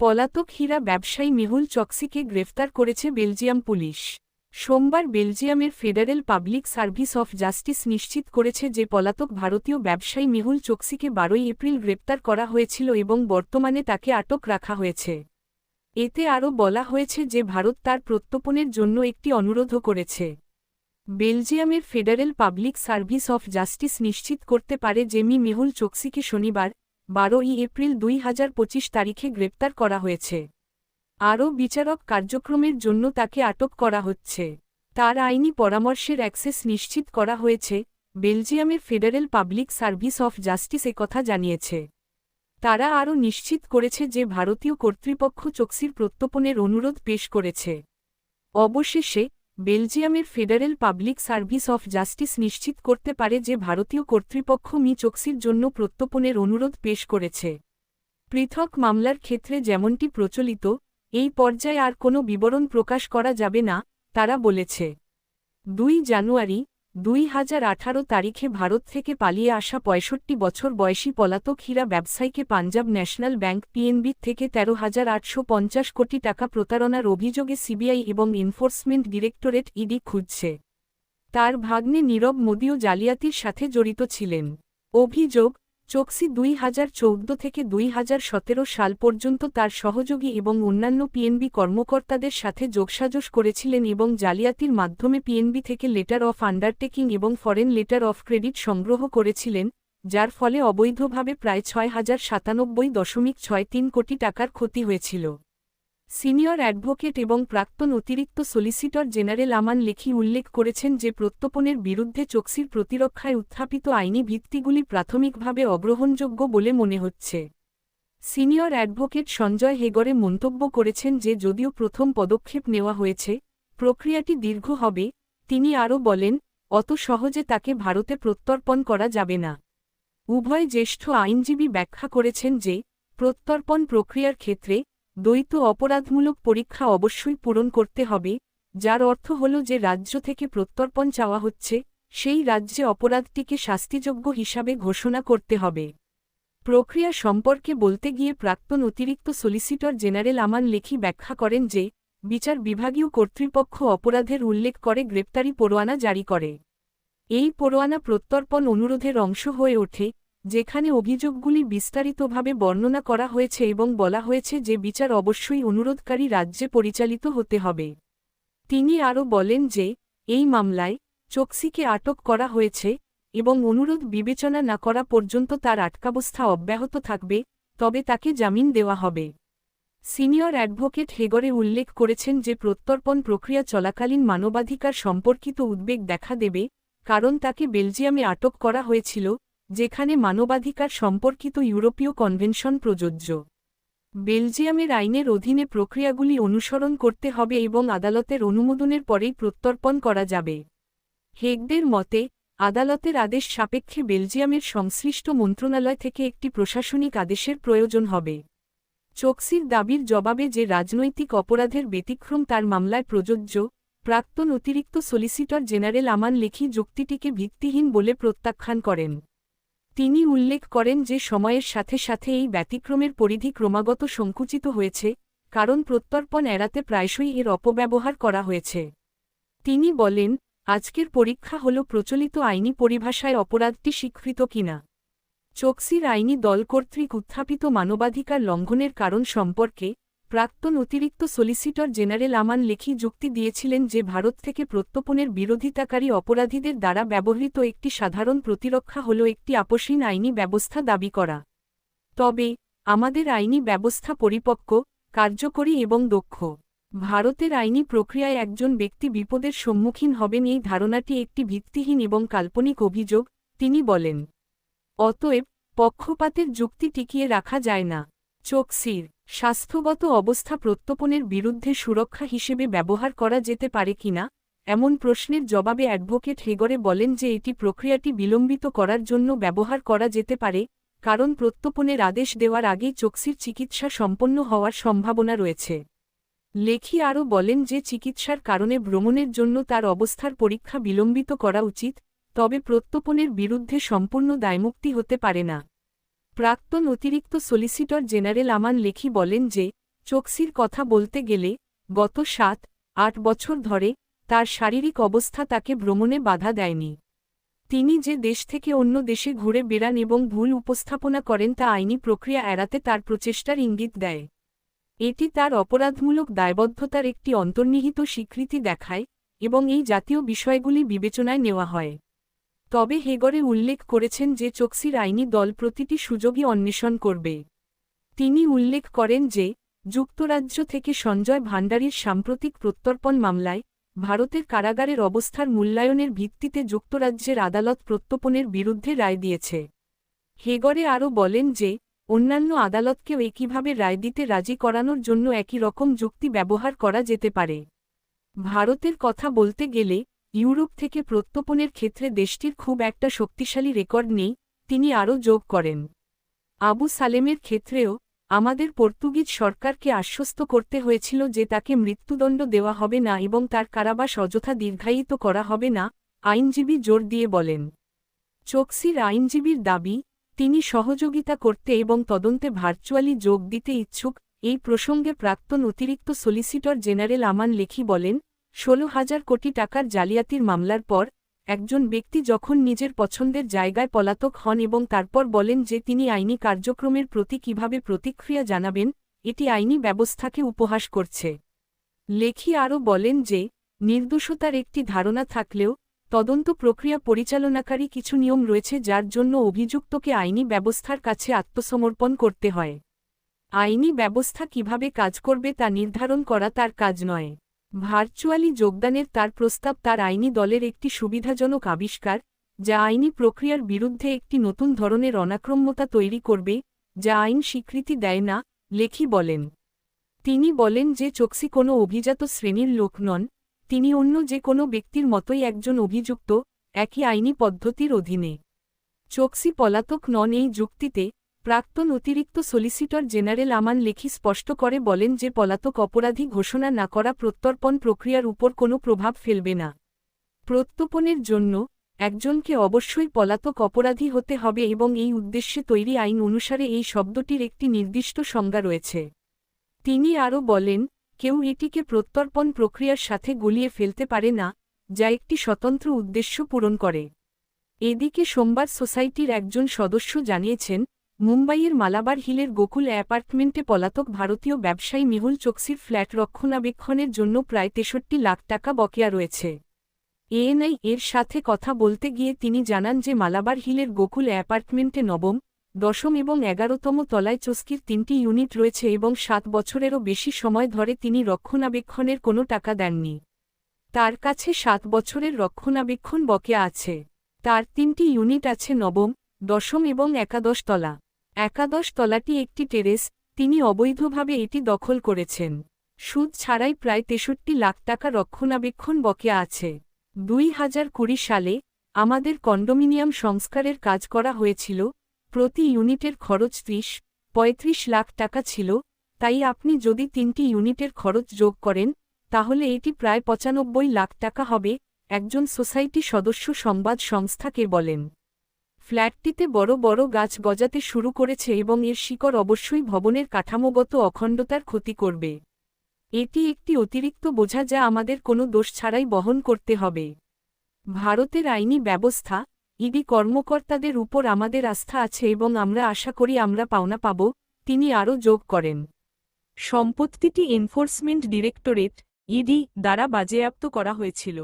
পলাতক হীরা ব্যবসায়ী মেহুল চক্সিকে গ্রেফতার করেছে বেলজিয়াম পুলিশ। সোমবার বেলজিয়ামের federal public service of justice নিশ্চিত করেছে যে পলাতক ভারতীয় ব্যবসায়ী মেহুল চোকসিকে বারোই এপ্রিল গ্রেপ্তার করা হয়েছিল এবং বর্তমানে তাকে আটক রাখা হয়েছে। এতে আরও বলা হয়েছে যে ভারত তার প্রত্যর্পণের জন্য একটি অনুরোধও করেছে। বেলজিয়ামের federal public service of justice নিশ্চিত করতে পারে যে মি মেহুল চোকসিকে শনিবার বারোই এপ্রিল দুই হাজার পঁচিশ তারিখে গ্রেপ্তার করা হয়েছে। আরও বিচারক কার্যক্রমের জন্য তাকে আটক করা হচ্ছে। তার আইনি পরামর্শের অ্যাক্সেস নিশ্চিত করা হয়েছে, বেলজিয়ামের federal public service of justice কথা জানিয়েছে। তারা আরও নিশ্চিত করেছে যে ভারতীয় কর্তৃপক্ষ চোকসির প্রত্যর্পণের অনুরোধ পেশ করেছে। অবশেষে বেলজিয়ামের federal public service of justice নিশ্চিত করতে পারে যে ভারতীয় কর্তৃপক্ষ মি চোক্সির জন্য প্রত্যর্পণের অনুরোধ পেশ করেছে। পৃথক মামলার ক্ষেত্রে যেমনটি প্রচলিত, এই পর্যায়ে আর কোনো বিবরণ প্রকাশ করা যাবে না, তারা বলেছে। দুই জানুয়ারি দুই হাজার আঠারো তারিখে ভারত থেকে পালিয়ে আসা পঁয়ষট্টি বছর বয়সী পলাতক হীরা ব্যবসায়ীকে পাঞ্জাব ন্যাশনাল ব্যাংক পিএনবি থেকে তেরো হাজার আটশো পঞ্চাশ কোটি টাকা প্রতারণার অভিযোগে সিবিআই এবং এনফোর্সমেন্ট ডিরেক্টরেট ইডি খুঁজছে। তার ভাগ্নে নীরব মোদীও জালিয়াতির সাথে জড়িত ছিলেন। অভিযোগ চোকসি দুই হাজার চৌদ্দ থেকে দুই হাজার সতেরো সাল পর্যন্ত তার সহযোগী এবং অন্যান্য পিএনবি কর্মকর্তাদের সাথে যোগসাজশ করেছিলেন এবং জালিয়াতির মাধ্যমে পিএনবি থেকে লেটার অফ আন্ডারটেকিং এবং ফরেন লেটার অফ ক্রেডিট সংগ্রহ করেছিলেন, যার ফলে অবৈধভাবে প্রায় ছয় হাজার সাতানব্বই দশমিক ছয় তিন কোটি টাকার ক্ষতি হয়েছিল। সিনিয়র অ্যাডভোকেট এবং প্রাক্তন অতিরিক্ত সলিসিটর জেনারেল আমান লেখি উল্লেখ করেছেন যে প্রত্যর্পণের বিরুদ্ধে চোকসির প্রতিরক্ষায় উত্থাপিত আইনি ভিত্তিগুলি প্রাথমিকভাবে অগ্রহণযোগ্য বলে মনে হচ্ছে। সিনিয়র অ্যাডভোকেট সঞ্জয় হেগরে মন্তব্য করেছেন যে যদিও প্রথম পদক্ষেপ নেওয়া হয়েছে, প্রক্রিয়াটি দীর্ঘ হবে, তিনি আরও বলেন, অত সহজে তাকে ভারতে প্রত্যর্পণ করা যাবে না। উভয় জ্যেষ্ঠ আইনজীবী ব্যাখ্যা করেছেন যে, প্রত্যর্পণ প্রক্রিয়ার ক্ষেত্রে দ্বৈত অপরাধমূলক পরীক্ষা অবশ্যই পূরণ করতে হবে, যার অর্থ হল যে রাজ্য থেকে প্রত্যর্পণ চাওয়া হচ্ছে, সেই রাজ্যে অপরাধটিকে শাস্তিযোগ্য হিসাবে ঘোষণা করতে হবে। প্রক্রিয়া সম্পর্কে বলতে গিয়ে প্রাক্তন অতিরিক্ত সলিসিটর জেনারেল আমান লেখি ব্যাখ্যা করেন যে, বিচার বিভাগীয় কর্তৃপক্ষ অপরাধের উল্লেখ করে গ্রেপ্তারি পরোয়ানা জারি করে। এই পরোয়ানা প্রত্যর্পণ অনুরোধের অংশ হয়ে ওঠে যেখানে অভিযোগগুলি বিস্তারিতভাবে বর্ণনা করা হয়েছে এবং বলা হয়েছে যে বিচার অবশ্যই অনুরোধকারী রাজ্যে পরিচালিত হতে হবে। তিনি আরও বলেন যে, এই মামলায় চোকসিকে আটক করা হয়েছে এবং অনুরোধ বিবেচনা না করা পর্যন্ত তার আটকাবস্থা অব্যাহত থাকবে, তবে তাকে জামিন দেওয়া হবে। সিনিয়র অ্যাডভোকেট হেগরে উল্লেখ করেছেন যে প্রত্যর্পণ প্রক্রিয়া চলাকালীন মানবাধিকার সম্পর্কিত উদ্বেগ দেখা দেবে, কারণ তাকে বেলজিয়ামে আটক করা হয়েছিল যেখানে মানবাধিকার সম্পর্কিত ইউরোপীয় কনভেনশন প্রযোজ্য। বেলজিয়ামের আইনের অধীনে প্রক্রিয়াগুলি অনুসরণ করতে হবে এবং আদালতের অনুমোদনের পরেই প্রত্যর্পণ করা যাবে। হেগদের মতে, আদালতের আদেশ সাপেক্ষে বেলজিয়ামের সংশ্লিষ্ট মন্ত্রণালয় থেকে একটি প্রশাসনিক আদেশের প্রয়োজন হবে। চোকসির দাবির জবাবে যে রাজনৈতিক অপরাধের ব্যতিক্রম তার মামলায় প্রযোজ্য, প্রাক্তন অতিরিক্ত সলিসিটর জেনারেল আমান লেখি যুক্তিটিকে ভিত্তিহীন বলে প্রত্যাখ্যান করেন। তিনি উল্লেখ করেন যে সময়ের সাথে সাথে এই ব্যতিক্রমের পরিধি ক্রমাগত সংকুচিত হয়েছে, কারণ প্রত্যর্পণ এড়াতে প্রায়শই এর অপব্যবহার করা হয়েছে। তিনি বলেন, আজকের পরীক্ষা হল প্রচলিত আইনি পরিভাষায় অপরাধটি স্বীকৃত কিনা। চোকসির আইনি দল কর্তৃক উত্থাপিত মানবাধিকার লঙ্ঘনের কারণ সম্পর্কে প্রাক্তন অতিরিক্ত সলিসিটর জেনারেল আমান লেখি যুক্তি দিয়েছিলেন যে ভারত থেকে প্রত্যর্পণের বিরোধিতাকারী অপরাধীদের দ্বারা ব্যবহৃত একটি সাধারণ প্রতিরক্ষা হল একটি আপসীন আইনি ব্যবস্থা দাবি করা। তবে, আমাদের আইনি ব্যবস্থা পরিপক্ক, কার্যকরী এবং দক্ষ। ভারতের আইনি প্রক্রিয়ায় একজন ব্যক্তি বিপদের সম্মুখীন হবেন এই ধারণাটি একটি ভিত্তিহীন এবং কাল্পনিক অভিযোগ, তিনি বলেন। অতএব, পক্ষপাতের যুক্তি টিকিয়ে রাখা যায় না। চোকসির স্বাস্থ্যগত অবস্থা প্রত্যর্পণের বিরুদ্ধে সুরক্ষা হিসেবে ব্যবহার করা যেতে পারে কিনা এমন প্রশ্নের জবাবে অ্যাডভোকেট হেগরে বলেন যে এটি প্রক্রিয়াটি বিলম্বিত করার জন্য ব্যবহার করা যেতে পারে, কারণ প্রত্যর্পণের আদেশ দেওয়ার আগেই চোকসির চিকিৎসা সম্পন্ন হওয়ার সম্ভাবনা রয়েছে। লেখি আরও বলেন যে চিকিৎসার কারণে ভ্রমণের জন্য তার অবস্থার পরীক্ষা বিলম্বিত করা উচিত, তবে প্রত্যর্পণের বিরুদ্ধে সম্পূর্ণ দায়মুক্তি হতে পারে না। প্রাক্তন অতিরিক্ত সলিসিটর জেনারেল আমান লেখি বলেন যে, চোকসির কথা বলতে গেলে, গত সাত, আট বছর ধরে, তার শারীরিক অবস্থা তাকে ভ্রমণে বাধা দেয়নি। তিনি যে দেশ থেকে অন্য দেশে ঘুরে বেড়ান এবং ভুল উপস্থাপনা করেন তা আইনি প্রক্রিয়া এড়াতে তার প্রচেষ্টার ইঙ্গিত দেয়। এটি তার অপরাধমূলক দায়বদ্ধতার একটি অন্তর্নিহিত স্বীকৃতি দেখায় এবং এই জাতীয় বিষয়গুলি বিবেচনায় নেওয়া হয়। তবে হেগরে উল্লেখ করেছেন যে চোকসির আইনি দল প্রতিটি সুযোগই অন্বেষণ করবে। তিনি উল্লেখ করেন যে, যুক্তরাজ্য থেকে সঞ্জয় ভান্ডারীর সাম্প্রতিক প্রত্যর্পণ মামলায় ভারতের কারাগারের অবস্থার মূল্যায়নের ভিত্তিতে যুক্তরাজ্যের আদালত প্রত্যর্পণের বিরুদ্ধে রায় দিয়েছে। হেগরে আরও বলেন যে, অন্যান্য আদালতকেও একইভাবে রায় দিতে রাজি করানোর জন্য একই রকম যুক্তি ব্যবহার করা যেতে পারে। ভারতের কথা বলতে গেলে ইউরোপ থেকে প্রত্যর্পণের ক্ষেত্রে দেশটির খুব একটা শক্তিশালী রেকর্ড নেই, তিনি আরও যোগ করেন। আবু সালেমের ক্ষেত্রেও, আমাদের পর্তুগিজ সরকারকে আশ্বস্ত করতে হয়েছিল যে তাকে মৃত্যুদণ্ড দেওয়া হবে না এবং তার কারাবাস অযথা দীর্ঘায়িত করা হবে না, আইনজীবী জোর দিয়ে বলেন। চোকসির আইনজীবীর দাবি, তিনি সহযোগিতা করতে এবং তদন্তে ভার্চুয়ালি যোগ দিতে ইচ্ছুক, এই প্রসঙ্গে প্রাক্তন অতিরিক্ত সলিসিটর জেনারেল আমান লেখি বলেন ষোলো হাজার কোটি টাকার জালিয়াতির মামলার পর, একজন ব্যক্তি যখন নিজের পছন্দের জায়গায় পলাতক হন এবং তারপর বলেন যে তিনি আইনি কার্যক্রমের প্রতি কীভাবে প্রতিক্রিয়া জানাবেন, এটি আইনি ব্যবস্থাকে উপহাস করছে। লেখি আরও বলেন যে, নির্দোষতার একটি ধারণা থাকলেও, তদন্ত প্রক্রিয়া পরিচালনাকারী কিছু নিয়ম রয়েছে যার জন্য অভিযুক্তকে আইনি ব্যবস্থার কাছে আত্মসমর্পণ করতে হয়। আইনি ব্যবস্থা কীভাবে কাজ করবে তা নির্ধারণ করা তার কাজ নয়। ভার্চুয়ালি যোগদানের তার প্রস্তাব তার আইনি দলের একটি সুবিধাজনক আবিষ্কার, যা আইনি প্রক্রিয়ার বিরুদ্ধে একটি নতুন ধরনের অনাক্রম্যতা তৈরি করবে, যা আইন স্বীকৃতি দেয় না, লেখি বলেন। তিনি বলেন যে চোকসি কোনো অভিজাত শ্রেণির লোক নন, তিনি অন্য যে কোনো ব্যক্তির মতোই একজন অভিযুক্ত, একই আইনি পদ্ধতির অধীনে। চোকসি পলাতক নন এই যুক্তিতে প্রাক্তন অতিরিক্ত সলিসিটর জেনারেল আমান লেখি স্পষ্ট করে বলেন যে পলাতক অপরাধী ঘোষণা না করা প্রত্যর্পণ প্রক্রিয়ার উপর কোনো প্রভাব ফেলবে না। প্রত্যর্পণের জন্য একজনকে অবশ্যই পলাতক অপরাধী হতে হবে এবং এই উদ্দেশ্যে তৈরি আইন অনুসারে এই শব্দটির একটি নির্দিষ্ট সংজ্ঞা রয়েছে। তিনি আরও বলেন, কেউ এটিকে প্রত্যর্পণ প্রক্রিয়ার সাথে গলিয়ে ফেলতে পারে না, যা একটি স্বতন্ত্র উদ্দেশ্য পূরণ করে। এদিকে সোমবার সোসাইটির একজন সদস্য জানিয়েছেন মুম্বাইয়ের মালাবার হিলের গোকুল অ্যাপার্টমেন্টে পলাতক ভারতীয় ব্যবসায়ী মেহুল চোকসির ফ্ল্যাট রক্ষণাবেক্ষণের জন্য প্রায় তেষট্টি লাখ টাকা বকেয়া রয়েছে। এএনআই এর সাথে কথা বলতে গিয়ে তিনি জানান যে মালাবার হিলের গোকুল অ্যাপার্টমেন্টে নবম, দশম এবং এগারোতম তলায় চস্কির তিনটি ইউনিট রয়েছে এবং সাত বছরেরও বেশি সময় ধরে তিনি রক্ষণাবেক্ষণের কোনো টাকা দেননি। তার কাছে সাত বছরের রক্ষণাবেক্ষণ বকেয়া আছে। তার তিনটি ইউনিট আছে নবম, দশম এবং একাদশ তলা। একাদশ তলাটি একটি টেরেস, তিনি অবৈধভাবে এটি দখল করেছেন। সুদ ছাড়াই প্রায় তেষট্টি লাখ টাকা রক্ষণাবেক্ষণ বকেয়া আছে। দুই হাজার কুড়ি সালে আমাদের কন্ডোমিনিয়াম সংস্কারের কাজ করা হয়েছিল, প্রতি ইউনিটের খরচ ত্রিশ, পঁয়ত্রিশ লাখ টাকা ছিল, তাই আপনি যদি তিনটি ইউনিটের খরচ যোগ করেন, তাহলে এটি প্রায় পঁচানব্বই লাখ টাকা হবে, একজন সোসাইটি সদস্য সংবাদ সংস্থাকে বলেন। ফ্ল্যাটটিতে বড় বড় গাছ গজাতে শুরু করেছে এবং এর শিকড় অবশ্যই ভবনের কাঠামোগত অখণ্ডতার ক্ষতি করবে। এটি একটি অতিরিক্ত বোঝা যা আমাদের কোনো দোষ ছাড়াই বহন করতে হবে। ভারতের আইনি ব্যবস্থা, ইডি কর্মকর্তাদের উপর আমাদের আস্থা আছে এবং আমরা আশা করি আমরা পাওনা পাব, তিনি আরও যোগ করেন। সম্পত্তিটি এনফোর্সমেন্ট ডিরেক্টরেট, ইডি, দ্বারা বাজেয়াপ্ত করা হয়েছিল।